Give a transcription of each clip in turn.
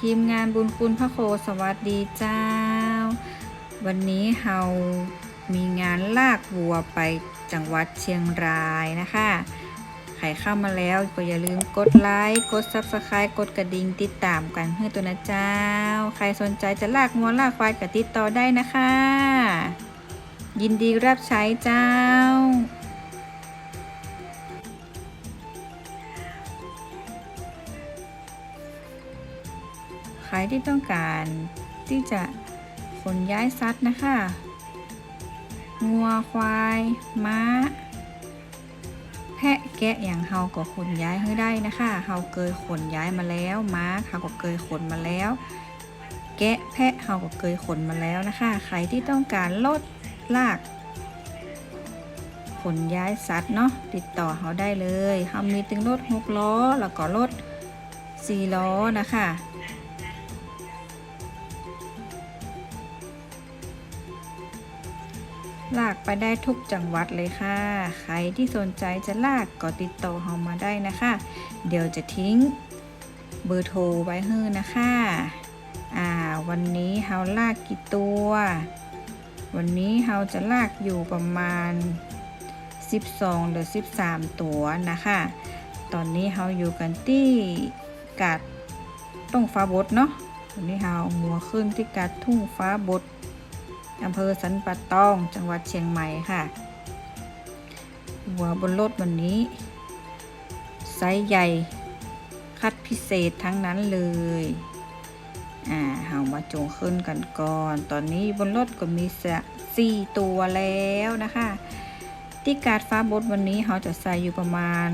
ทีมงานบุญคุณพระโคสวัสดีเจ้า วันนี้เฮามีงานลากวัวไปจังหวัดเชียงรายนะคะใครเข้ามาแล้วก็อย่าลืมกดไลค์กด Subscribe กดกระดิ่งติดตามกันเพื่อตัวนะเจ้า ใครสนใจจะลากงัวลากควายก็ติดต่อได้นะคะ ยินดีรับใช้เจ้า ครที่ต้องการที่จะขนย้ายสัตว์นะคะงัวควายม้า แพะแกะอย่างเฮาก็ขนย้ายให้ได้นะคะเฮาเคยขนย้ายมาแล้ว ม้าเฮาก็เคยขนมาแล้ว แกะแพะเฮาก็เคยขนมาแล้วนะคะใครที่ต้องการลดลากขนย้ายสัตว์เนาะติดต่อเฮาได้เลยเฮามีตึงรถ6ล้อ แล้วก็รถ4ล้อนะคะ ลากไปได้ทุกจังหวัดเลยค่ะ ใครที่สนใจจะลากก็ติดต่อเฮามาได้นะคะ เดี๋ยวจะทิ้งเบอร์โทรไว้ให้นะคะอ่าวันนี้เฮาลากกี่ตัว วันนี้เฮาจะลากอยู่ประมาณ 12หรือ13 ตัวนะคะ ตอนนี้เฮาอยู่กันที่กาดต้องฟ้าบดเนาะวันนี้เฮามัวขึ้นที่กาดทุ่งฟ้าบด อำเภอสันปะตอง จังหวัดเชียงใหม่ค่ะ หัวบนรถวันนี้ ไซส์ใหญ่ คัดพิเศษทั้งนั้นเลย อ่าเฮามาจงขึ้นกันก่อน ตอนนี้บนรถก็มีสะสี่ตัวแล้วนะคะ ที่การฟ้าบดวันนี้เขาจะใส่อยู่ประมาณ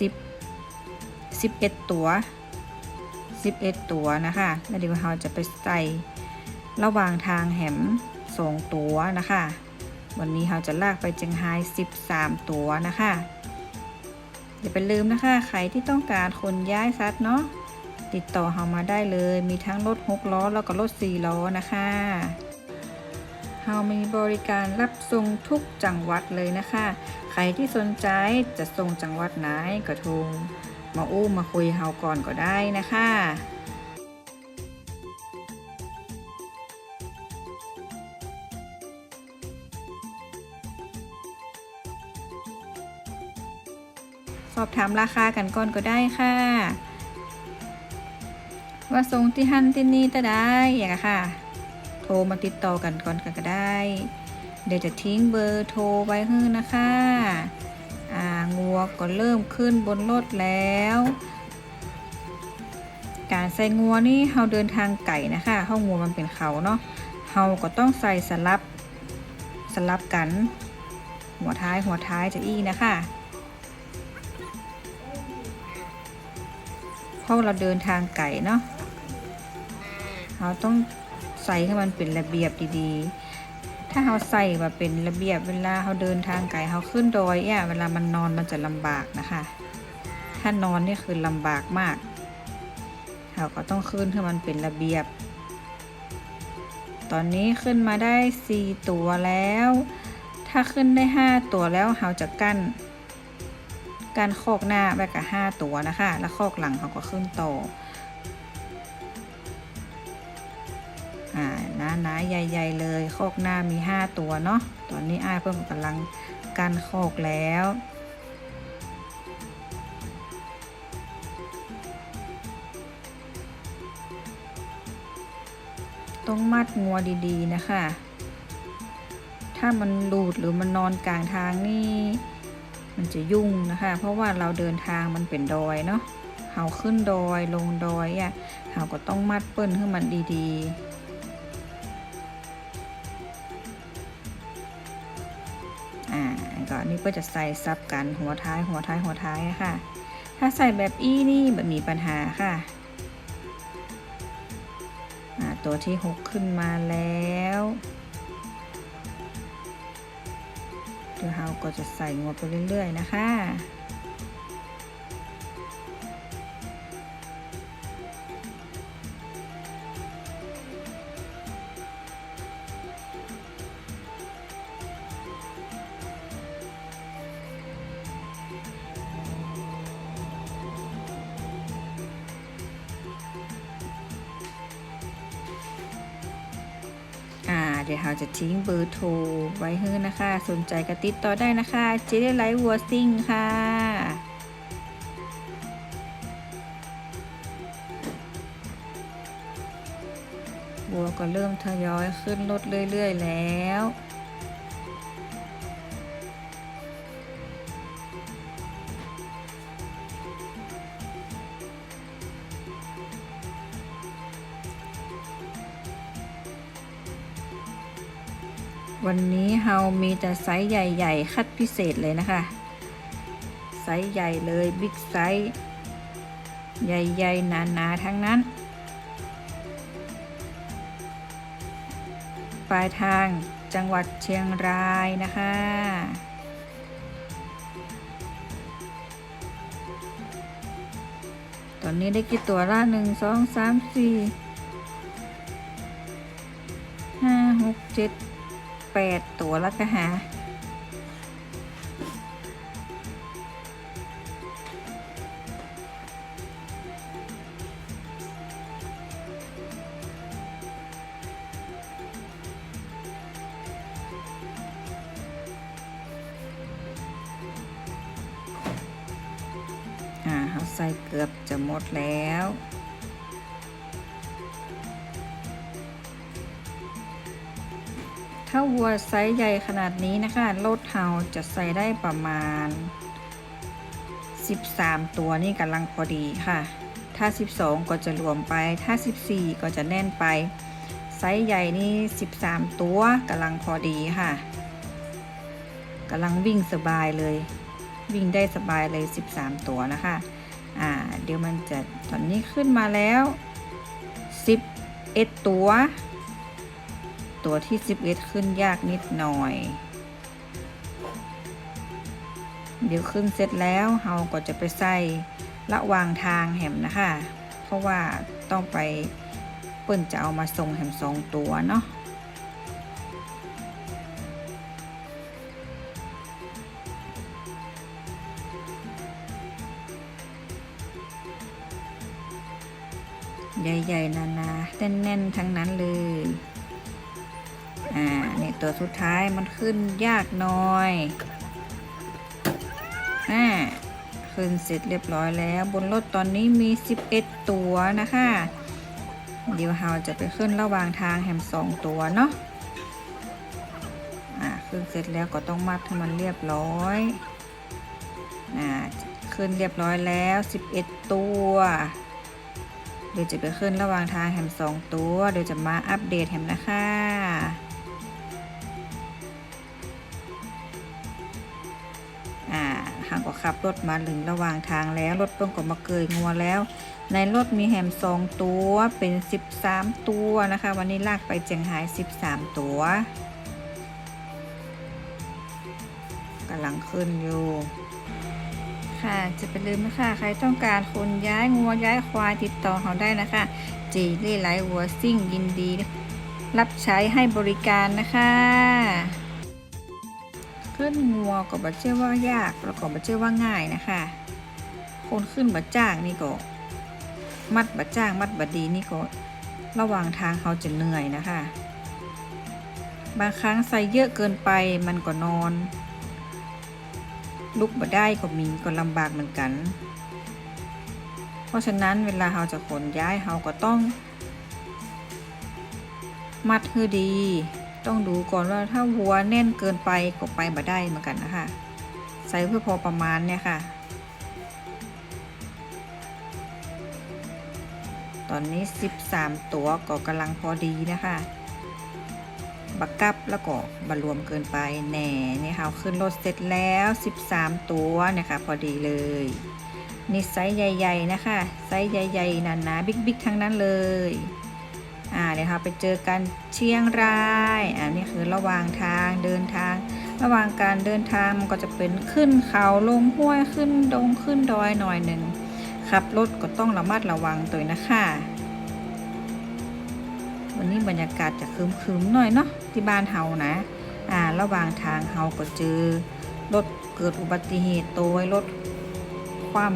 10 11 ตัว 11 ตัวนะคะแล้วเดี๋ยวเราจะไปใส่ระหว่างทางแหมสองตัวนะคะ วันนี้เราจะลากไปเจียงไฮ้13 ตัวนะคะอย่าไปลืมนะคะใครที่ต้องการคนย้ายซัดเนาะติดต่อเรามาได้เลยมีทั้งรถ6ล้อแล้วก็รถ4ล้อนะคะเรามีบริการรับส่งทุกจังหวัดเลยนะคะ ใครที่สนใจจะส่งจังหวัดไหนก็โทร มาอู้มาคุยเฮาก่อนก็ได้นะคะสอบถามราคากันก่อนก็ได้ค่ะ ว่าทรงที่หันที่นี่จะได้อย่างค่ะ โทรมาติดต่อกันก่อนก็ได้ เดี๋ยวจะทิ้งเบอร์โทรไว้ให้นะคะ อ่างัวก็เริ่มขึ้นบนรถแล้ว การใส่งัวนี่เฮาเดินทางไก่นะคะเฮางัวมันเป็นเขาเนาะเฮาก็ต้องใส่สลับสลับกัน หัวท้ายหัวท้ายจะอี้นะคะเพราะเราเดินทางไก่เนาะเราต้องใส่ให้มันเป็นระเบียบดีๆ ถ้าเราใส่มาเป็นระเบียบเวลาเราเดินทางไกลเราขึ้นดอยอะเวลามันนอนมันจะลำบากนะคะ ถ้านอนนี่คือลำบากมากเราก็ต้องขึ้นให้มันเป็นระเบียบ ตอนนี้ขึ้นมาได้ 4 ตัวแล้ว ถ้าขึ้นได้ 5 ตัวแล้วเราจะกั้นการคอกหน้าไปกับ5ตัวนะคะ แล้วคอกหลังเขาก็ขึ้นต่ อ่านะนะใหญ่ ๆ เลยคอกหน้ามี 5 ตัวเนาะตอนนี้อ้ายเพิ่มกำลังการคอกแล้วต้องมัดงัวดีๆนะคะ ถ้ามันหลุดหรือมันนอนกลางทางนี่ มันจะยุ่งนะคะ เพราะว่าเราเดินทางมันเป็นดอยเนาะ เฮาขึ้นดอยลงดอยอะ่ะ เฮาก็ต้องมัดเปิ้นให้มันดีๆ ก็จะใส่ซับกันหัวท้ายหัวท้ายหัวท้ายค่ะ ถ้าใส่แบบอี้นี่แบบมีปัญหาค่ะ ตัวที่ 6 ขึ้นมาแล้วเดี๋ยวเราก็จะใส่งวไปเรื่อย ๆ นะคะ ดี๋ยวเราจะทิ้งเบอร์โทรไว้ให้นะคะ สนใจก็ติดต่อได้นะคะเจเดไลท์วัวซิ่งค่ะวัวก็เริ่มทยอยขึ้นรถเรื่อย ๆ แล้ว วันนี้เฮามีแต่ไซส์ใหญ่ๆ คัดพิเศษเลยนะคะ ไซส์ใหญ่เลยบิ๊กไซส์ใหญ่ๆหนาๆทั้งนั้น ปลายทางจังหวัดเชียงรายนะคะ ตอนนี้ได้กี่ตัวละหนึ่งสองสามสี่ห้าหกเจ็ด แปดตัวแล้วก็หาอ่าเขาใส่เกือบจะหมดแล้ว ถ้าวัวไซส์ใหญ่ขนาดนี้นะคะรถเฮาจะใส่ได้ประมาณ 13 ตัวนี่กำลังพอดีค่ะ ถ้า 12 ก็จะรวมไป ถ้า 14 ก็จะแน่นไป ไซส์ใหญ่นี่ 13 ตัวกำลังพอดีค่ะกำลังวิ่งสบายเลย วิ่งได้สบายเลย 13 ตัวนะคะอ่าเดี๋ยวมันจะตอนนี้ขึ้นมาแล้ว 11 ตัว ตัวที่ 11 ขึ้นยากนิดหน่อย เดี๋ยวขึ้นเสร็จแล้วเราก็จะไปใส่ระวางทางแหมนะคะ เพราะว่าต้องไปเปิ้นจะเอามาส่งแหมสองตัวเนาะใหญ่ๆนาๆแน่นๆ ทั้งนั้นเลย อ่า นี่ตัวสุดท้ายมันขึ้นยากหน่อย อ่า ขึ้นเสร็จเรียบร้อยแล้ว บนรถตอนนี้มี 11 ตัวนะคะ เดี๋ยวเราจะไปขึ้นระหว่างทางแฮมสองตัวเนาะ อ่า ขึ้นเสร็จแล้วก็ต้องมัดให้มันเรียบร้อย อ่า ขึ้นเรียบร้อยแล้ว 11 ตัวเดี๋ยวจะไปขึ้นระหว่างทางแฮมสองตัว เดี๋ยวจะมาอัปเดตแฮมนะคะ หางก็ขับรถมาถึงระหว่างทางแล้ว รถเพิ่งก็มาเกยงัวแล้ว ในรถมีแฮมสองตัวเป็น 13 ตัวนะคะ วันนี้ลากไปเจียงไฮ้13 ตัวกำลังขึ้นอยู่ค่ะ จะไปลืมนะคะ ใครต้องการคนย้ายงัวย้ายควายติดต่อเขาได้นะคะ จีเล่ไลวัวซิ่งยินดี รับใช้ให้บริการนะคะ ขึ้นงัวก็บัเชื่อว่ายากแล้วก็บัเชื่อว่าง่ายนะคะ คนขึ้นบัจ้างนี่ก็มัดบัจ้างมัดบัดีนี่ก็ระหว่างทางเขาจะเหนื่อยนะคะ บางครั้งใส่เยอะเกินไปมันก็นอน ลุกบ่ได้ก็มีก็ลำบากเหมือนกัน เพราะฉะนั้นเวลาเราจะขนย้ายเราก็ต้อง มัดให้ดี ต้องดูก่อนว่าถ้าวัวแน่นเกินไปก็ไปบ่ได้เหมือนกันนะคะ ใส่เพื่อพอประมาณเนี่ยค่ะ ตอนนี้ 13 ตัวก็กำลังพอดีนะคะบักกับแล้วก็บรวมเกินไปแหน่นี่ค่ะขึ้นรถเสร็จแล้ว 13 ตัวนะคะพอดีเลยนี่ไซส์ใหญ่ ๆ นะคะ ไซส์ใหญ่ ๆหนาๆบิ๊กๆ ทั้งนั้นเลย อ่าเดี๋ยวเราไปเจอกันเชียงรายอ่านี่คือระหว่างทางเดินทาง ระหว่างการเดินทางมันก็จะเป็นขึ้นเขาลงห้วยขึ้นดงขึ้นดอยหน่อยหนึ่งขับรถก็ต้องระมัดระวังตัวนะคะวันนี้บรรยากาศจะครึมๆหน่อยเนาะที่บ้านเฮานะอ่าระหว่างทางเฮาก็เจอรถเกิดอุบัติเหตุตัวรถคว่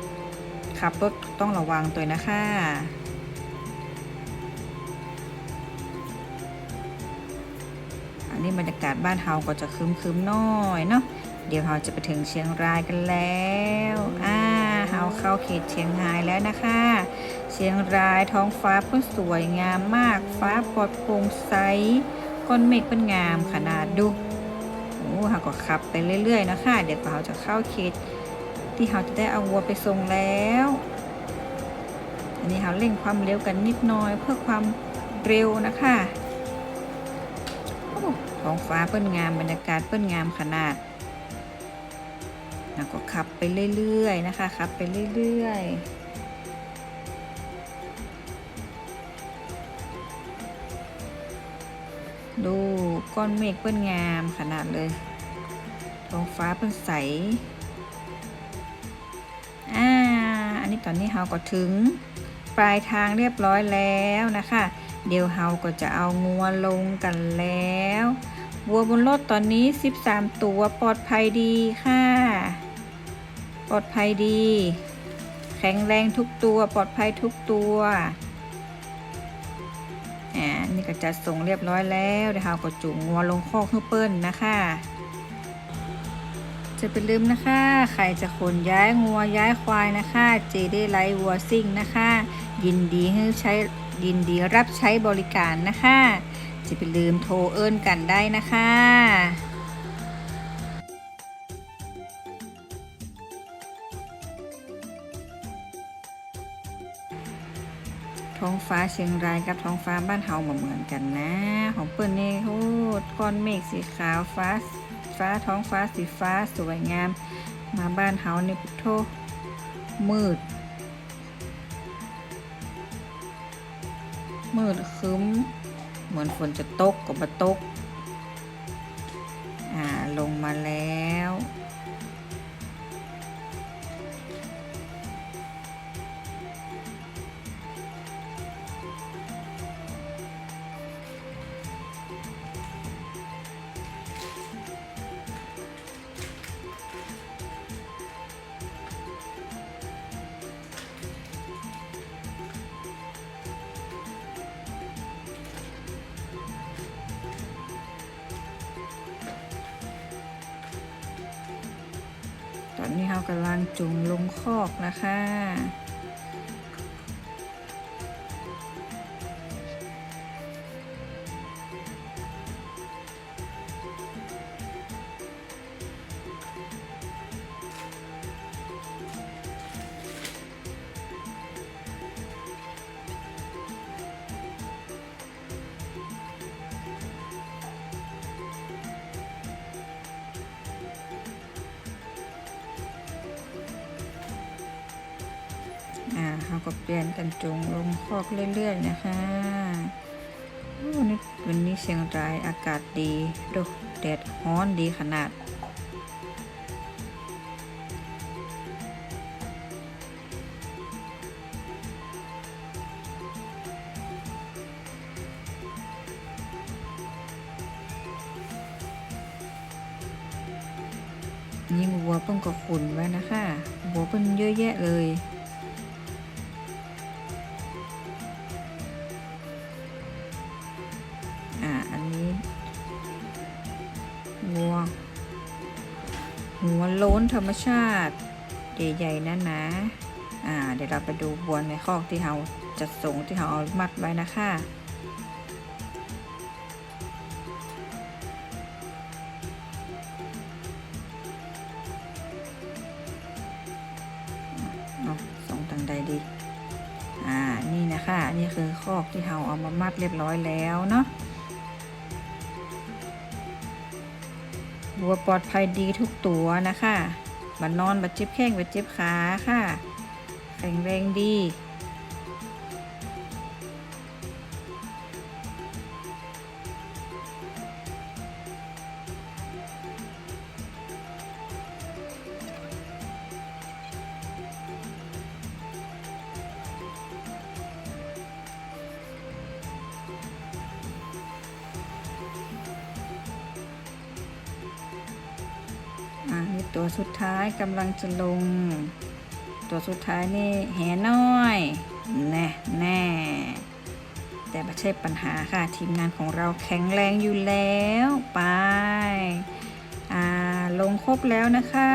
ำขับรถต้องระวังตัวนะคะ นี้บรรยากาศบ้านเฮาก็จะคึมๆน้อยเนาะเดี๋ยวเราจะไปถึงเชียงรายกันแล้วอ่าเฮาเข้าเขตเชียงรายแล้วนะคะ เชียงรายท้องฟ้าเพิ่นสวยงามมาก ฟ้าปลอดโปร่งใสก้อนเมฆเป็นงามขนาดดูโอ้เฮาก็ขับไปเรื่อยๆนะคะเดี๋ยวเราจะเข้าเขตที่เราจะได้เอาวัวไปส่งแล้วอันนี้เราเร่งความเร็วกันนิดน่อยเพื่อความเร็วนะคะ ท้องฟ้าเปิ้นงามบรรยากาศเปิ้นงามขนาดแล้วก็ขับไปเรื่อยๆนะคะขับไปเรื่อยๆดูก้อนเมฆเปิ้นงามขนาดเลยท้องฟ้าเปิ้นใส อ่า อันนี้ตอนนี้เฮาก็ถึง ปลายทางเรียบร้อยแล้วนะคะ เดี๋ยวเฮาก็จะเอางัวลงกันแล้ว วัวบนรถตอนนี้ 13 ตัวปลอดภัยดีค่ะ ปลอดภัยดี แข็งแรงทุกตัวปลอดภัยทุกตัวอ่านี่ก็จะส่งเรียบร้อยแล้วเดี๋ยวเราก็จุงงัวลงคอกให้เปิ้ลนะคะจะเป็นลืมนะคะ ใครจะขนย้ายงัวย้ายควายนะคะ เจได้ไลท์วัวซิ่งนะคะ ยินดีให้ใช้ ยินดีรับใช้บริการนะคะ จะเป็นลืมโทรเอิ้นกันได้นะคะท้องฟ้าเชียงรายกับท้องฟ้าบ้านเฮาเหมือนกันนะ ของเปิ้นนี่โอ้ก้อนเมฆสีขาวฟ้าฟ้าท้องฟ้าสีฟ้าสวยงาม มาบ้านเฮานี่พุทโธมืด มืดคืมเหมือนฝนจะตกก็บ่ตก อ่า ลงมาแล้ นี่เรากำลังจุงลงคอกนะคะ อ่าเราก็เปลี่ยนกันจงลงคอกเรื่อยๆนะคะโอ้นี่วันนี้เชียงรายอากาศดีดูแดดร้อนดีขนาดนี่วัวเพิ่งก็ขุนไว้นะคะ วัวเพิ่งเยอะแยะเลย รรมชาติใหญ่ๆนะนนะอ่าเดี๋ยวเราไปดูวัวในคอกที่เราจัดส่งที่เราเอามัดไว้นะคะเอาส่งทางใดดี อ่า นี่นะคะ นี่คือคอกที่เราเอามามัดเรียบร้อยแล้วเนาะบัวปลอดภัยดีทุกตัวนะคะ บันนอนบัดเจ็บแข้งบัดเจ็บขาค่ะ แข็งแรงดี อ่านี่ตัวสุดท้ายกำลังจะลง ตัวสุดท้ายนี่แหน้อยแน่แน่แต่ไม่ใช่ปัญหาค่ะ ทีมงานของเราแข็งแรงอยู่แล้ว ไปอ่าลงครบแล้วนะคะ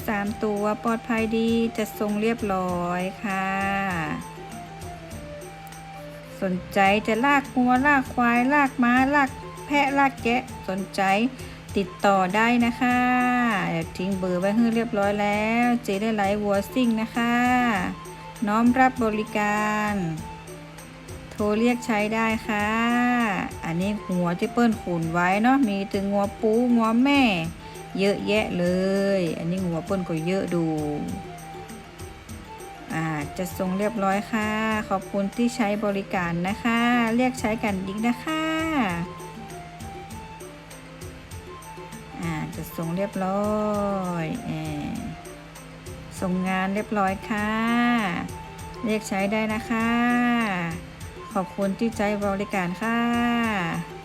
13 ตัวปลอดภัยดีจะทรงเรียบร้อยค่ะ สนใจจะลากงัวลากควาย ลากม้า ลากแพะลากแกะสนใจ ติดต่อได้นะคะเดี๋ยวทิ้งเบอร์ไว้ให้เรียบร้อยแล้วเจได้ไลฟ์วัวซิ่งนะคะ น้อมรับบริการ โทรเรียกใช้ได้ค่ะ อันนี้หัวที่เปิ้ลขุนไว้เนาะมีถึงงัวปูงัวแม่ เยอะแยะเลย อันนี้งัวเปิ้ลก็เยอะดูอ่าจะส่งเรียบร้อยค่ะ ขอบคุณที่ใช้บริการนะคะ เรียกใช้กันอีกนะคะ จะส่งเรียบร้อยเออส่งงานเรียบร้อยค่ะ เรียกใช้ได้นะคะ ขอบคุณที่ใจบริการค่ะ